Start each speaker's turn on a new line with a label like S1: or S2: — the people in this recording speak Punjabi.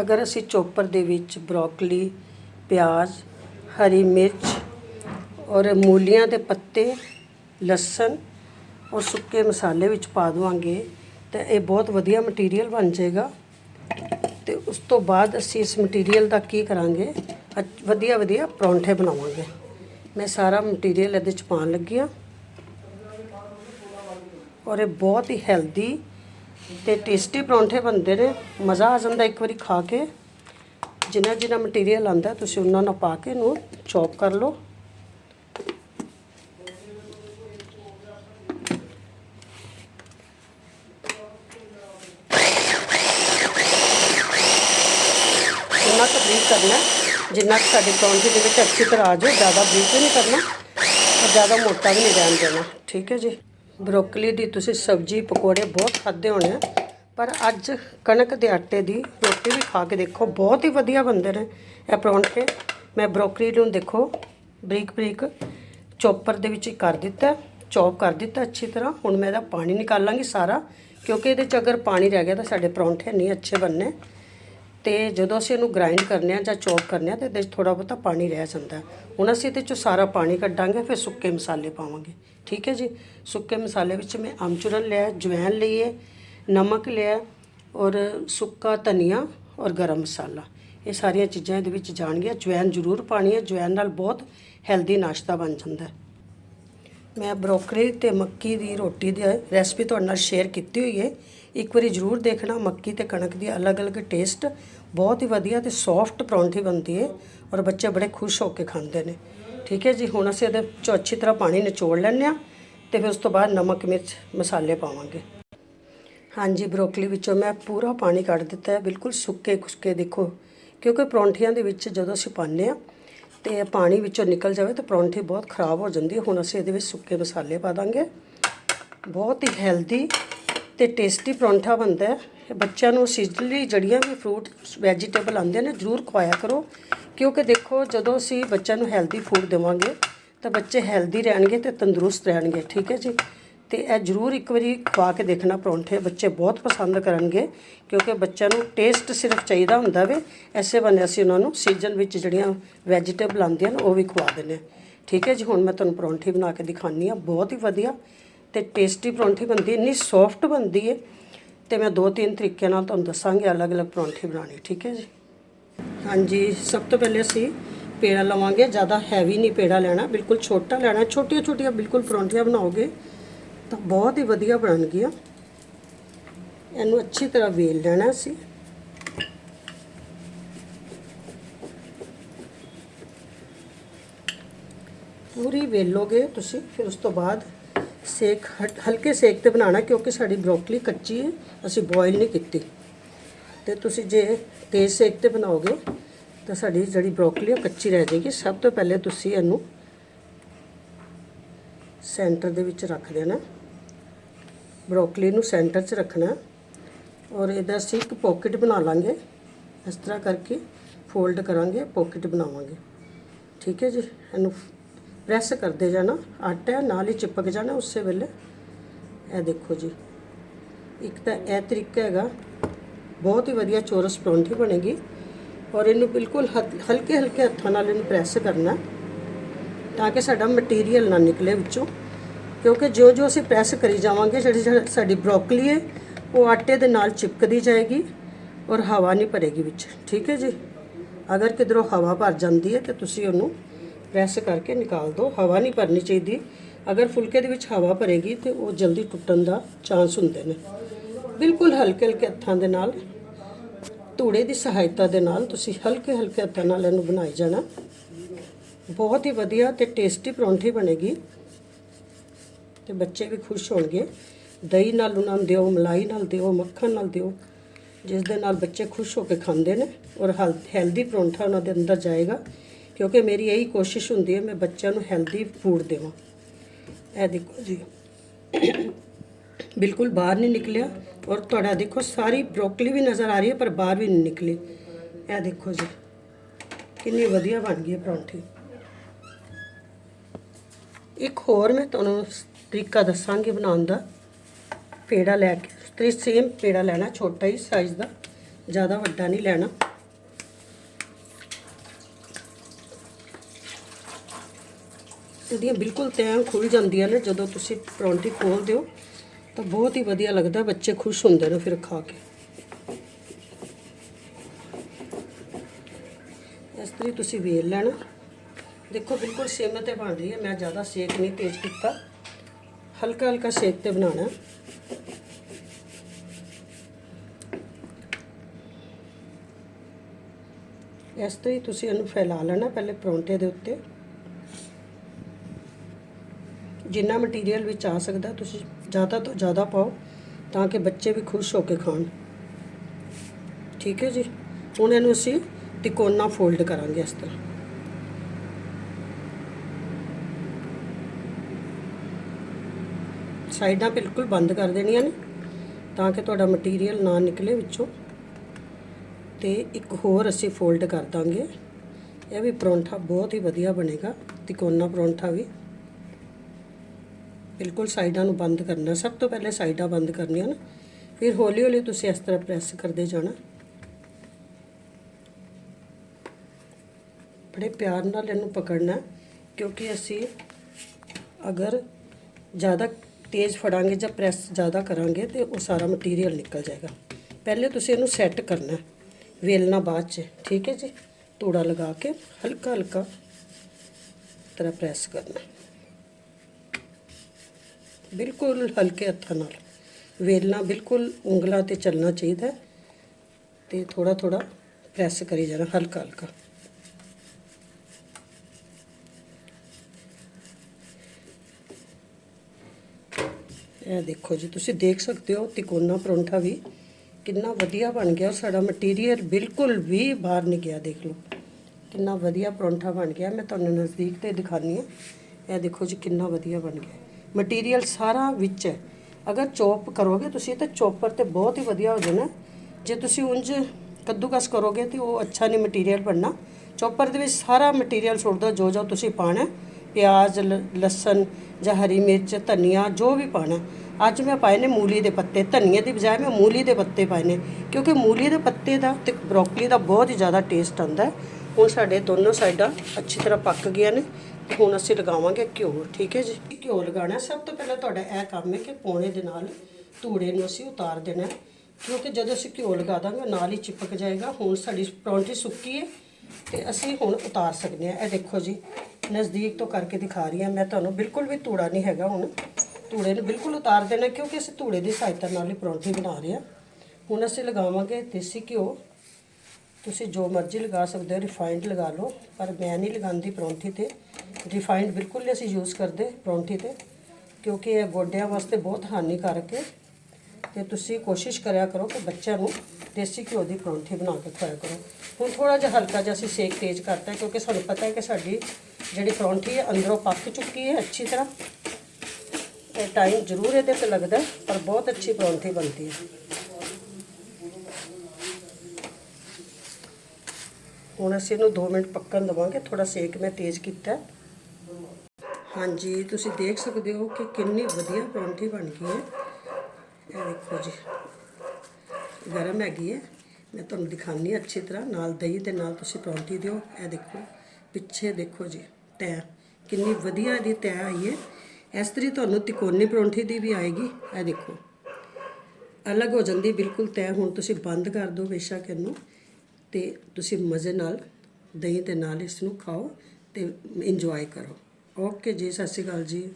S1: ਅਗਰ ਅਸੀਂ ਚੋਪਰ ਦੇ ਵਿੱਚ ਬਰੋਕਲੀ, ਪਿਆਜ਼, ਹਰੀ ਮਿਰਚ ਔਰ ਮੂਲੀਆਂ ਦੇ ਪੱਤੇ, ਲਸਣ ਔਰ ਸੁੱਕੇ ਮਸਾਲੇ ਵਿੱਚ ਪਾ ਦੇਵਾਂਗੇ, ਤਾਂ ਇਹ ਬਹੁਤ ਵਧੀਆ ਮਟੀਰੀਅਲ ਬਣ ਜਾਏਗਾ। ਤੇ ਉਸ ਤੋਂ ਬਾਅਦ ਅਸੀਂ ਇਸ ਮਟੀਰੀਅਲ ਦਾ ਕੀ ਕਰਾਂਗੇ? ਵਧੀਆ ਵਧੀਆ ਪਰੌਂਠੇ ਬਣਾਵਾਂਗੇ। ਮੈਂ ਸਾਰਾ ਮਟੀਰੀਅਲ ਇਹਦੇ ਚ ਪਾਉਣ ਲੱਗੀ ਹਾਂ। ਔਰ ਇਹ ਬਹੁਤ ਹੀ ਹੈਲਦੀ ਤੇ ਟੇਸਟੀ ਪਰੌਂਠੇ ਬਣਦੇ ਨੇ। ਮਜ਼ਾ ਆ ਜਾਂਦਾ ਇੱਕ ਵਾਰੀ ਖਾ ਕੇ। ਜਿੰਨਾ ਜਿੰਨਾ ਮਟੀਰੀਅਲ ਆਂਦਾ ਤੁਸੀਂ ਉਹਨਾਂ ਨਾਲ ਪਾ ਕੇ ਇਹਨੂੰ ਚੌਪ ਕਰ ਲਓ। ਜਿੰਨਾ ਕੁ ਬਰੀਕ ਕਰਨਾ, ਜਿੰਨਾ ਕੁ ਸਾਡੇ ਪਰੌਂਠੇ ਦੇ ਵਿੱਚ ਅੱਛੀ ਤਰ੍ਹਾਂ ਆ ਜਾਏ ਜ਼ਿਆਦਾ ਬਰੀਕ ਵੀ ਨਹੀਂ ਕਰਨਾ ਔਰ ਜ਼ਿਆਦਾ ਮੋਟਾ ਵੀ ਨਹੀਂ ਰਹਿਣ ਦੇਣਾ। ਠੀਕ ਹੈ ਜੀ? ਬਰੋਕਲੀ ਦੀ ਤੁਸੀਂ ਸਬਜ਼ੀ, ਪਕੌੜੇ ਬਹੁਤ ਖਾਦੇ ਹੋਣੇ ਆ। ਪਰ ਅੱਜ ਕਣਕ ਦੇ ਆਟੇ ਦੀ ਰੋਟੀ ਵੀ ਖਾ ਕੇ ਦੇਖੋ, ਬਹੁਤ ਹੀ ਵਧੀਆ ਬਣਦੇ ਨੇ ਇਹ ਪਰੌਂਠੇ। ਮੈਂ ਬਰੋਕਲੀ ਨੂੰ ਦੇਖੋ, ਬਰੀਕ ਬਰੀਕ ਚੋਪਰ ਦੇ ਵਿੱਚ ਹੀ ਕਰ ਦਿੱਤਾ, ਚੌਪ ਕਰ ਦਿੱਤਾ ਅੱਛੀ ਤਰ੍ਹਾਂ। ਹੁਣ ਮੈਂ ਇਹਦਾ ਪਾਣੀ ਨਿਕਾਲਾਂਗੀ ਸਾਰਾ, ਕਿਉਂਕਿ ਇਹਦੇ 'ਚ ਅਗਰ ਪਾਣੀ ਰਹਿ ਗਿਆ ਤਾਂ ਸਾਡੇ ਪਰੌਂਠੇ ਨਹੀਂ ਅੱਛੇ ਬਣਨੇ। ਤੇ ਜਦੋਂ ਅਸੀਂ ਇਹਨੂੰ ਗ੍ਰਾਈਂਡ ਕਰਨੇ ਆ ਜਾਂ ਚੌਪ ਕਰਨੇ ਆ, ਤੇ ਇਹਦੇ 'ਚ ਥੋੜਾ ਬਹੁਤਾ ਪਾਣੀ ਰਹਿ ਜਾਂਦਾ। ਹੁਣ ਅਸੀਂ ਇਹਦੇ 'ਚੋਂ ਸਾਰਾ ਪਾਣੀ ਕੱਢਾਂਗੇ, ਫਿਰ ਸੁੱਕੇ ਮਸਾਲੇ ਪਾਵਾਂਗੇ। ਠੀਕ ਹੈ ਜੀ? ਸੁੱਕੇ ਮਸਾਲੇ ਵਿੱਚ ਮੈਂ ਅਮਚੂਰਨ ਲਿਆ ਜਵੈਨ ਲਈ ਹੈ, ਨਮਕ ਲਿਆ ਔਰ ਸੁੱਕਾ ਧਨੀਆ ਔਰ ਗਰਮ ਮਸਾਲਾ। ਇਹ ਸਾਰੀਆਂ ਚੀਜ਼ਾਂ ਇਹਦੇ ਵਿੱਚ ਜਾਣਗੀਆਂ। ਜਵੈਨ ਜ਼ਰੂਰ ਪਾਣੀ ਹੈ। ਜਵੈਨ ਨਾਲ ਬਹੁਤ ਹੈਲਦੀ ਨਾਸ਼ਤਾ ਬਣ ਜਾਂਦਾ ਹੈ। ਮੈਂ ਬਰੋਕਰੀ ਤੇ ਮੱਕੀ ਦੀ ਰੋਟੀ ਦੀ ਰੈਸਪੀ ਤੁਹਾਡੇ ਨਾਲ ਸ਼ੇਅਰ ਕੀਤੀ ਹੋਈ ਹੈ। ਇੱਕ ਵਾਰੀ ਜ਼ਰੂਰ ਦੇਖਣਾ। ਮੱਕੀ ਤੇ ਕਣਕ ਦੀ ਅਲੱਗ-ਅਲੱਗ ਟੇਸਟ ਬਹੁਤ ਹੀ ਵਧੀਆ ਤੇ ਸੌਫਟ ਪਰੌਂਠੀ ਬਣਦੀ ਹੈ ਔਰ ਬੱਚੇ ਬੜੇ ਖੁਸ਼ ਹੋ ਕੇ ਖਾਂਦੇ ਨੇ। ਠੀਕ ਹੈ ਜੀ, ਹੁਣ ਅਸੀਂ ਇਹਦੇ ਚੋਂ ਅੱਛੀ ਤਰ੍ਹਾਂ ਪਾਣੀ ਨਿਚੋੜ ਲੈਂਦੇ ਹਾਂ ਤੇ ਫਿਰ ਉਸ ਤੋਂ ਬਾਅਦ ਨਮਕ, ਮਿਰਚ, ਮਸਾਲੇ ਪਾਵਾਂਗੇ। ਹਾਂਜੀ, ਬਰੋਕਲੀ ਵਿੱਚੋਂ ਮੈਂ ਪੂਰਾ ਪਾਣੀ ਕੱਢ ਦਿੱਤਾ ਹੈ, ਬਿਲਕੁਲ ਸੁੱਕੇ ਖੁਸ਼ਕੇ ਦੇਖੋ, ਕਿਉਂਕਿ ਪਰੌਂਠੀਆਂ ਦੇ ਵਿੱਚ ਜਦੋਂ ਅਸੀਂ ਪਾਉਂਦੇ ਆ ਤੇ ਪਾਣੀ ਵਿੱਚੋਂ ਨਿਕਲ ਜਾਵੇ ਤਾਂ ਪਰੌਂਠੀ ਬਹੁਤ ਖਰਾਬ ਹੋ ਜਾਂਦੀ ਹੈ ਹੁਣ ਅਸੀਂ ਇਹਦੇ ਵਿੱਚ ਸੁੱਕੇ ਮਸਾਲੇ ਪਾ ਦਾਂਗੇ। ਬਹੁਤ ਹੀ ਹੈਲਦੀ ਤੇ ਟੇਸਟੀ ਪਰੌਂਠਾ ਬਣਦਾ ਹੈ। ਬੱਚਿਆਂ ਨੂੰ ਸੀਜ਼ਨਲੀ ਜੜੀਆਂ ਵੀ ਫਰੂਟ ਵੈਜੀਟੇਬਲ ਆਉਂਦੇ ਨੇ ਜ਼ਰੂਰ ਖਵਾਇਆ ਕਰੋ। ਕਿਉਂਕਿ ਦੇਖੋ, ਜਦੋਂ ਅਸੀਂ ਬੱਚਿਆਂ ਨੂੰ ਹੈਲਦੀ ਫੂਡ ਦੇਵਾਂਗੇ, ਤਾਂ ਬੱਚੇ ਹੈਲਦੀ ਰਹਿਣਗੇ ਤੇ ਤੰਦਰੁਸਤ ਰਹਿਣਗੇ, ਠੀਕ ਹੈ ਜੀ? ਤੇ ਇਹ ਜ਼ਰੂਰ ਇੱਕ ਵਾਰੀ ਖਵਾ ਕੇ ਦੇਖਣਾ ਪਰੌਂਠੇ ਬੱਚੇ ਬਹੁਤ ਪਸੰਦ ਕਰਨਗੇ, ਕਿਉਂਕਿ ਬੱਚਿਆਂ ਨੂੰ ਟੇਸਟ ਸਿਰਫ ਚਾਹੀਦਾ ਹੁੰਦਾ ਵੇ, ਐਸੇ ਬੰਨੇ ਅਸੀਂ ਉਹਨਾਂ ਨੂੰ ਸੀਜ਼ਨ ਵਿੱਚ ਜਿਹੜੀਆਂ ਵੈਜੀਟੇਬਲ ਆਉਂਦੀਆਂ ਨੇ, ਉਹ ਵੀ ਖਵਾ ਦਿੰਦੇ ਹਾਂ। ਠੀਕ ਹੈ ਜੀ? ਹੁਣ ਮੈਂ ਤੁਹਾਨੂੰ ਪਰੌਂਠੀ ਬਣਾ ਕੇ ਦਿਖਾਉਂਦੀ ਆ ਬਹੁਤ ਹੀ ਵਧੀਆ ਤੇ ਟੇਸਟੀ ਪਰੌਂਠੀ ਬਣਦੀ ਇੰਨੀ ਸੌਫਟ ਬਣਦੀ ਹੈ ਤੇ ਮੈਂ ਦੋ ਤਿੰਨ ਤਰੀਕਿਆਂ ਨਾਲ ਤੁਹਾਨੂੰ ਦੱਸਾਂਗੀ ਅਲੱਗ-ਅਲੱਗ ਪਰੌਂਠੀ ਬਣਾਉਣੀ, ਠੀਕ ਹੈ ਜੀ? ਹਾਂਜੀ, ਸਭ ਤੋਂ ਪਹਿਲੇ ਅਸੀਂ ਪੇੜਾ ਲਵਾਂਗੇ, ਜ਼ਿਆਦਾ ਹੈਵੀ ਨਹੀਂ ਪੇੜਾ ਲੈਣਾ, ਬਿਲਕੁਲ ਛੋਟਾ ਲੈਣਾ ਛੋਟੀਆਂ ਛੋਟੀਆਂ ਬਿਲਕੁਲ ਪਰੌਂਠੀਆਂ ਬਣਾਓਗੇ ਤਾਂ ਬਹੁਤ ਹੀ ਵਧੀਆ ਬਣਨਗੀਆਂ। ਇਹਨੂੰ ਅੱਛੀ ਤਰ੍ਹਾਂ ਵੇਲ ਲੈਣਾ ਅਸੀਂ। ਪੂਰੀ ਵੇਲੋਗੇ ਤੁਸੀਂ, ਫਿਰ ਉਸ ਤੋਂ ਬਾਅਦ ਸੇਕ ਹਟ- ਹਲਕੇ ਸੇਕ ਤੇ ਬਣਾਉਣਾ, ਕਿਉਂਕਿ ਸਾਡੀ ਬਰੋਕਲੀ ਕੱਚੀ ਹੈ, ਅਸੀਂ ਬੋਇਲ ਨਹੀਂ ਕੀਤੀ। ਤੇ ਤੁਸੀਂ ਜੇ ਤੇਜ਼ ਸੇਕ ਤੇ ਬਣਾਓਗੇ, ਤਾਂ ਸਾਡੀ ਜਿਹੜੀ ਬਰੋਕਲੀ ਉਹ ਕੱਚੀ ਰਹਿ ਜਾਏਗੀ। ਸਭ ਤੋਂ ਪਹਿਲੇ ਤੁਸੀਂ ਇਹਨੂੰ ਸੈਂਟਰ ਦੇ ਵਿੱਚ ਰੱਖ ਦੇਣਾ। ਬਰੋਕਲੀ ਨੂੰ ਸੈਂਟਰ 'ਚ ਰੱਖਣਾ। ਔਰ ਇਹਦਾ ਅਸੀਂ ਇੱਕ ਪਾਕਟ ਬਣਾ ਲਾਂਗੇ। ਇਸ ਤਰ੍ਹਾਂ ਕਰਕੇ ਫੋਲਡ ਕਰਾਂਗੇ, ਪਾਕਟ ਬਣਾਵਾਂਗੇ। ਠੀਕ ਹੈ ਜੀ? ਇਹਨੂੰ ਪ੍ਰੈਸ ਕਰਦੇ ਜਾਣਾ। ਆਟਾ ਨਾਲ ਹੀ ਚਿਪਕ ਜਾਣਾ ਉਸੇ ਵੇਲੇ। ਇਹ ਦੇਖੋ ਜੀ। ਇੱਕ ਤਾਂ ਇਹ ਤਰੀਕਾ ਹੈਗਾ। ਬਹੁਤ ਹੀ ਵਧੀਆ ਚੋਰਸ ਪਰੌਂਠੀ ਬਣੇਗੀ ਔਰ ਇਹਨੂੰ ਬਿਲਕੁਲ ਹਲਕੇ ਹਲਕੇ ਹੱਥਾਂ ਨਾਲ ਇਹਨੂੰ ਪ੍ਰੈਸ ਕਰਨਾ ਤਾਂ ਕਿ ਸਾਡਾ ਮਟੀਰੀਅਲ ਨਾ ਨਿਕਲੇ ਵਿੱਚੋਂ। ਕਿਉਂਕਿ ਜੋ ਜੋ ਅਸੀਂ ਪ੍ਰੈਸ ਕਰੀ ਜਾਵਾਂਗੇ, ਜਿਹੜੀ ਜਿਹੜੀ ਸਾਡੀ ਬਰੋਕਲੀ ਹੈ ਉਹ ਆਟੇ ਦੇ ਨਾਲ ਚਿਪਕਦੀ ਜਾਏਗੀ ਔਰ ਹਵਾ ਨਹੀਂ ਭਰੇਗੀ ਵਿੱਚ। ਠੀਕ ਹੈ ਜੀ? ਅਗਰ ਕਿਧਰੋਂ ਹਵਾ ਭਰ ਜਾਂਦੀ ਹੈ ਤੇ ਤੁਸੀਂ ਉਹਨੂੰ ਪ੍ਰੈਸ ਕਰਕੇ ਨਿਕਾਲ ਦਿਓ। ਹਵਾ ਨਹੀਂ ਭਰਨੀ ਚਾਹੀਦੀ। ਅਗਰ ਫੁਲਕੇ ਦੇ ਵਿੱਚ ਹਵਾ ਭਰੇਗੀ, ਤੇ ਉਹ ਜਲਦੀ ਟੁੱਟਣ ਦਾ ਚਾਂਸ ਹੁੰਦੇ ਨੇ। ਬਿਲਕੁਲ ਹਲਕੇ ਹਲਕੇ ਹੱਥਾਂ ਦੇ ਨਾਲ ਧੂੜੇ ਦੀ ਸਹਾਇਤਾ ਦੇ ਨਾਲ ਤੁਸੀਂ ਹਲਕੇ ਹਲਕੇ ਹੱਥਾਂ ਨਾਲ ਇਹਨੂੰ ਬਣਾਈ ਜਾਣਾ। ਬਹੁਤ ਹੀ ਵਧੀਆ ਤੇ ਟੇਸਟੀ ਪਰੌਂਠੀ ਬਣੇਗੀ। ਤੇ ਬੱਚੇ ਵੀ ਖੁਸ਼ ਹੋਣਗੇ। ਦਹੀਂ ਨਾਲ ਉਹਨਾਂ ਨੂੰ ਦਿਓ, ਮਲਾਈ ਨਾਲ ਦਿਓ, ਮੱਖਣ ਨਾਲ ਦਿਓ। ਜਿਸ ਦੇ ਨਾਲ ਬੱਚੇ ਖੁਸ਼ ਹੋ ਕੇ ਖਾਂਦੇ ਨੇ ਔਰ ਹੈਲਦੀ ਪਰੌਂਠਾ ਉਹਨਾਂ ਦੇ ਅੰਦਰ ਜਾਏਗਾ। ਕਿਉਂਕਿ ਮੇਰੀ ਇਹੀ ਕੋਸ਼ਿਸ਼ ਹੁੰਦੀ ਹੈ, ਮੈਂ ਬੱਚਿਆਂ ਨੂੰ ਹੈਲਦੀ ਫੂਡ ਦੇਵਾਂ। ਇਹ ਦੇਖੋ ਜੀ। ਬਿਲਕੁਲ ਬਾਹਰ ਨਹੀਂ ਨਿਕਲਿਆ। ਔਰ ਤੁਹਾਡਾ ਦੇਖੋ, ਸਾਰੀ ਬਰੋਕਲੀ ਵੀ ਨਜ਼ਰ ਆ ਰਹੀ ਹੈ, ਪਰ ਬਾਹਰ ਵੀ ਨਹੀਂ ਨਿਕਲੀ। ਇਹ ਦੇਖੋ ਜੀ, ਕਿੰਨੀ ਵਧੀਆ ਬਣ ਗਈ ਹੈ ਪਰੌਂਠੀ। ਇੱਕ ਹੋਰ ਮੈਂ ਤੁਹਾਨੂੰ ਤਰੀਕਾ ਦੱਸਾਂਗੀ ਬਣਾਉਣ ਦਾ। ਪੇੜਾ ਲੈ ਕੇ ਤੇ ਸੇਮ ਪੇੜਾ ਲੈਣਾ, ਛੋਟਾ ਹੀ ਸਾਈਜ਼ ਦਾ, ਜ਼ਿਆਦਾ ਵੱਡਾ ਨਹੀਂ ਲੈਣਾ। ਇਹਦੀਆਂ ਬਿਲਕੁਲ ਤੈਂ ਖੁੱਲ ਜਾਂਦੀਆਂ ਨੇ ਜਦੋਂ ਤੁਸੀਂ ਪਰੌਂਠੀ ਖੋਲਦੇ ਹੋ। ਤਾਂ ਬਹੁਤ ਹੀ ਵਧੀਆ ਲੱਗਦਾ, ਬੱਚੇ ਖੁਸ਼ ਹੁੰਦੇ ਨੇ ਫਿਰ ਖਾ ਕੇ। ਇਸ ਤਰੀ ਤੁਸੀਂ ਵੇਲ ਲੈਣਾ। ਦੇਖੋ, ਬਿਲਕੁਲ ਸਿਮ ਤੇ ਬਣ ਰਹੀ ਹੈ, ਮੈਂ ਜ਼ਿਆਦਾ ਸੇਕ ਨਹੀਂ ਤੇਜ਼ ਕੀਤਾ। ਹਲਕਾ ਹਲਕਾ ਸੇਕ ਤੇ ਬਣਾਉਣਾ। ਇਸ ਤਰ੍ਹਾਂ ਹੀ ਤੁਸੀਂ ਇਹਨੂੰ ਫੈਲਾ ਲੈਣਾ ਪਹਿਲੇ ਪਰੌਂਠੇ ਦੇ ਉੱਤੇ। ਜਿੰਨਾ ਮਟੀਰੀਅਲ ਵਿੱਚ ਆ ਸਕਦਾ, ਤੁਸੀਂ ਜ਼ਿਆਦਾ ਤੋਂ ਜ਼ਿਆਦਾ ਪਾਓ ਤਾਂ ਕਿ ਬੱਚੇ ਵੀ ਖੁਸ਼ ਹੋ ਕੇ ਖਾਣ। ਠੀਕ ਹੈ ਜੀ? ਹੁਣ ਇਹਨੂੰ ਅਸੀਂ ਤਿਕੋਨਾ ਫੋਲਡ ਕਰਾਂਗੇ ਇਸ ਤਰ੍ਹਾਂ। ਸਾਈਡਾਂ ਬਿਲਕੁਲ ਬੰਦ ਕਰ ਦੇਣੀਆਂ ਨੇ ਤਾਂ ਕਿ ਤੁਹਾਡਾ ਮਟੀਰੀਅਲ ਨਾ ਨਿਕਲੇ ਵਿੱਚੋਂ। ਤੇ ਇੱਕ ਹੋਰ ਅਸੀਂ ਫੋਲਡ ਕਰ ਦਾਂਗੇ। ਇਹ ਵੀ ਪਰੌਂਠਾ ਬਹੁਤ ਹੀ ਵਧੀਆ ਬਣੇਗਾ, ਤਿਕੋਨਾ ਪਰੌਂਠਾ ਵੀ। ਬਿਲਕੁਲ ਸਾਈਡਾਂ ਨੂੰ ਬੰਦ ਕਰਨਾ, ਸਭ ਤੋਂ ਪਹਿਲੇ ਸਾਈਡਾਂ ਬੰਦ ਕਰਨੀਆਂ ਨਾ, ਫਿਰ ਹੌਲੀ ਹੌਲੀ ਤੁਸੀਂ ਇਸ ਤਰ੍ਹਾਂ ਪ੍ਰੈਸ ਕਰਦੇ ਜਾਣਾ। ਬੜੇ ਪਿਆਰ ਨਾਲ ਇਹਨੂੰ ਪਕੜਨਾ, ਕਿਉਂਕਿ ਅਸੀਂ ਅਗਰ ਜ਼ਿਆਦਾ ਤੇਜ਼ ਫੜਾਂਗੇ ਜਾਂ ਪ੍ਰੈਸ ਜ਼ਿਆਦਾ ਕਰਾਂਗੇ ਤੇ ਉਹ ਸਾਰਾ ਮਟੀਰੀਅਲ ਨਿਕਲ ਜਾਏਗਾ। ਪਹਿਲੇ ਤੁਸੀਂ ਇਹਨੂੰ ਸੈੱਟ ਕਰਨਾ, ਵੇਲਣਾ ਬਾਅਦ ਚ, ਠੀਕ ਹੈ ਜੀ? ਤੂੜਾ ਲਗਾ ਕੇ ਹਲਕਾ ਹਲਕਾ ਤਰ੍ਹਾਂ ਪ੍ਰੈਸ ਕਰਨਾ। ਬਿਲਕੁਲ ਹਲਕੇ ਹੱਥਾਂ ਨਾਲ। ਵੇਲਣਾ ਬਿਲਕੁਲ ਉਂਗਲਾਂ ਤੇ ਚੱਲਣਾ ਚਾਹੀਦਾ ਹੈ ਤੇ ਥੋੜਾ ਥੋੜਾ ਪ੍ਰੈਸ ਕਰੀ ਜਾਣਾ, ਹਲਕਾ ਹਲਕਾ। ਇਹ ਦੇਖੋ ਜੀ, ਤੁਸੀਂ ਦੇਖ ਸਕਦੇ ਹੋ ਤਿਕੋਨਾ ਪਰੌਂਠਾ ਵੀ ਕਿੰਨਾ ਵਧੀਆ ਬਣ ਗਿਆ ਸਾਡਾ ਮਟੀਰੀਅਲ ਬਿਲਕੁਲ ਵੀ ਬਾਹਰ ਨਹੀਂ ਗਿਆ, ਦੇਖ ਲਓ। ਕਿੰਨਾ ਵਧੀਆ ਪਰੌਂਠਾ ਬਣ ਗਿਆ। ਮੈਂ ਤੁਹਾਨੂੰ ਨਜ਼ਦੀਕ ਤੇ ਦਿਖਾਨੀ ਆ ਇਹ ਦੇਖੋ ਜੀ, ਕਿੰਨਾ ਵਧੀਆ ਬਣ ਗਿਆ। ਮਟੀਰੀਅਲ ਸਾਰਾ ਵਿੱਚ ਹੈ। ਅਗਰ ਚੌਪ ਕਰੋਗੇ, ਤੁਸੀਂ ਤਾਂ ਚੌਪਰ ਤੇ ਬਹੁਤ ਹੀ ਵਧੀਆ ਹੋ ਜਾਣਾ। ਜੇ ਤੁਸੀਂ ਉਂਝ ਕੱਦੂਕਸ ਕਰੋਗੇ, ਤੇ ਉਹ ਅੱਛਾ ਨਹੀਂ ਮਟੀਰੀਅਲ ਬਣਨਾ। ਚੌਪਰ ਦੇ ਵਿੱਚ ਸਾਰਾ ਮਟੀਰੀਅਲ ਸੁੱਟ ਜੋ ਜੋ ਤੁਸੀਂ ਪਾਣਾ ਪਿਆਜ਼, ਲ- ਲਸਣ ਜਾਂ ਹਰੀ ਮਿਰਚ, ਧਨੀਆ, ਜੋ ਵੀ ਪਾਣਾ ਅੱਜ ਮੈਂ ਪਾਏ ਨੇ ਮੂਲੀ ਦੇ ਪੱਤੇ। ਧਨੀਏ ਦੀ ਬਜਾਏ ਮੈਂ ਮੂਲੀ ਦੇ ਪੱਤੇ ਪਾਏ ਨੇ। ਕਿਉਂਕਿ ਮੂਲੀ ਦੇ ਪੱਤੇ ਦਾ ਤੇ ਬਰੋਕਲੀ ਦਾ ਬਹੁਤ ਹੀ ਜ਼ਿਆਦਾ ਟੇਸਟ ਆਉਂਦਾ ਹੈ। ਹੁਣ ਸਾਡੇ ਦੋਨੋਂ ਸਾਈਡਾਂ ਅੱਛੀ ਤਰ੍ਹਾਂ ਪੱਕ ਗਈਆਂ ਨੇ। ਤੇ ਹੁਣ ਅਸੀਂ ਲਗਾਵਾਂਗੇ ਘਿਓ, ਠੀਕ ਹੈ ਜੀ? ਘਿਓ ਲਗਾਉਣਾ, ਸਭ ਤੋਂ ਪਹਿਲਾਂ ਤੁਹਾਡਾ ਇਹ ਕੰਮ ਹੈ ਕਿ ਪੌਣੇ ਦੇ ਨਾਲ ਧੂੜੇ ਨੂੰ ਅਸੀਂ ਉਤਾਰ ਦੇਣਾ ਕਿਉਂਕਿ ਜਦੋਂ ਅਸੀਂ ਘਿਓ ਲਗਾ ਦਾਂਗੇ ਨਾਲ ਹੀ ਚਿਪਕ ਜਾਏਗਾ। ਹੁਣ ਸਾਡੀ ਪਰੌਂਠੀ ਸੁੱਕੀ ਹੈ ਤੇ ਅਸੀਂ ਹੁਣ ਉਤਾਰ ਸਕਦੇ ਹਾਂ। ਇਹ ਦੇਖੋ ਜੀ, ਨਜ਼ਦੀਕ ਤੋਂ ਕਰਕੇ ਦਿਖਾ ਰਹੀ ਹਾਂ ਮੈਂ ਤੁਹਾਨੂੰ। ਬਿਲਕੁਲ ਵੀ ਧੂੜਾ ਨਹੀਂ ਹੈਗਾ ਹੁਣ। ਧੂੜੇ ਨੂੰ ਬਿਲਕੁਲ ਉਤਾਰ ਦੇਣਾ, ਕਿਉਂਕਿ ਅਸੀਂ ਧੂੜੇ ਦੀ ਸਹਾਇਤਾ ਨਾਲ ਹੀ ਪਰੌਂਠੀ ਬਣਾ ਰਹੇ ਹਾਂ। ਹੁਣ ਅਸੀਂ ਲਗਾਵਾਂਗੇ ਦੇਸੀ ਘਿਓ। ਤੁਸੀਂ ਜੋ ਮਰਜ਼ੀ ਲਗਾ ਸਕਦੇ ਹੋ ਰਿਫਾਈਨਡ ਲਗਾ ਲਓ, ਪਰ ਮੈਂ ਨਹੀਂ ਲਗਾਉਂਦੀ ਪਰੌਂਠੀ ਤੇ। ਰਿਫਾਈਨਡ ਬਿਲਕੁਲ ਨਹੀਂ ਅਸੀਂ ਯੂਜ਼ ਕਰਦੇ ਪਰੌਂਠੀ ਤੇ, ਕਿਉਂਕਿ ਇਹ ਗੋਡਿਆਂ ਵਾਸਤੇ ਬਹੁਤ ਹਾਨੀਕਾਰਕ ਹੈ। ਤੇ ਤੁਸੀਂ ਕੋਸ਼ਿਸ਼ ਕਰਿਆ ਕਰੋ ਕਿ ਬੱਚਿਆਂ ਨੂੰ ਦੇਸੀ ਘਿਓ ਦੀ ਪਰੌਂਠੀ ਬਣਾ ਕੇ ਖਵਾਇਆ ਕਰੋ। ਹੁਣ ਥੋੜਾ ਜਿਹਾ ਹਲਕਾ ਜਿਹਾ ਅਸੀਂ ਸੇਕ ਤੇਜ਼ ਕਰਤਾ ਕਿਉਂਕਿ ਸਾਨੂੰ ਪਤਾ ਹੈ ਕਿ ਸਾਡੀ ਜਿਹੜੀ ਪਰੌਂਠੀ ਹੈ ਅੰਦਰੋਂ ਪੱਕ ਚੁੱਕੀ ਹੈ ਅੱਛੀ ਤਰ੍ਹਾਂ। ਤੇ ਟਾਈਮ ਜ਼ਰੂਰ ਇਹਦੇ ਤੇ ਲੱਗਦਾ ਪਰ ਬਹੁਤ ਅੱਛੀ ਪਰੌਂਠੀ ਬਣਦੀ ਹੈ। ਹੁਣ ਅਸੀਂ ਇਹਨੂੰ 2 ਮਿੰਟ ਪੱਕਣ ਦਵਾਂਗੇ ਥੋੜਾ ਸੇਕ ਮੈਂ ਤੇਜ਼ ਕੀਤਾ। ਹਾਂਜੀ, ਤੁਸੀਂ ਦੇਖ ਸਕਦੇ ਹੋ ਕਿ ਕਿੰਨੀ ਵਧੀਆ ਪਰੌਂਠੀ ਬਣ ਗਈ ਹੈ। ਇਹ ਦੇਖੋ ਜੀ, ਗਰਮ ਹੈਗੀ ਹੈ। ਮੈਂ ਤੁਹਾਨੂੰ ਦਿਖਾਉਂਦੀ ਹਾਂ ਅੱਛੀ ਤਰ੍ਹਾਂ, ਨਾਲ ਦਹੀਂ ਦੇ ਨਾਲ ਤੁਸੀਂ ਪਰੌਂਠੀ ਦਿਓ। ਇਹ ਦੇਖੋ, ਪਿੱਛੇ ਦੇਖੋ ਜੀ ਤੈ ਕਿੰਨੀ ਵਧੀਆ ਇਹਦੀ ਤੈ ਆਈ ਹੈ। ਇਸ ਤਰੀ ਤੁਹਾਨੂੰ ਤਿਕੋਨੀ ਪਰੌਂਠੀ ਦੀ ਵੀ ਆਏਗੀ। ਇਹ ਦੇਖੋ, ਅਲੱਗ ਹੋ ਜਾਂਦੀ, ਬਿਲਕੁਲ ਤੈ ਹੁਣ ਤੁਸੀਂ ਬੰਦ ਕਰ ਦਿਓ ਬੇਸ਼ੱਕ ਇਹਨੂੰ। ਤੇ ਤੁਸੀਂ ਮਜ਼ੇ ਨਾਲ ਦਹੀਂ ਦੇ ਨਾਲ ਇਸ ਨੂੰ ਖਾਓ ਤੇ ਇੰਜੋਏ ਕਰੋ। ਓਕੇ ਜੀ, ਸਤਿ ਸ਼੍ਰੀ ਅਕਾਲ ਜੀ।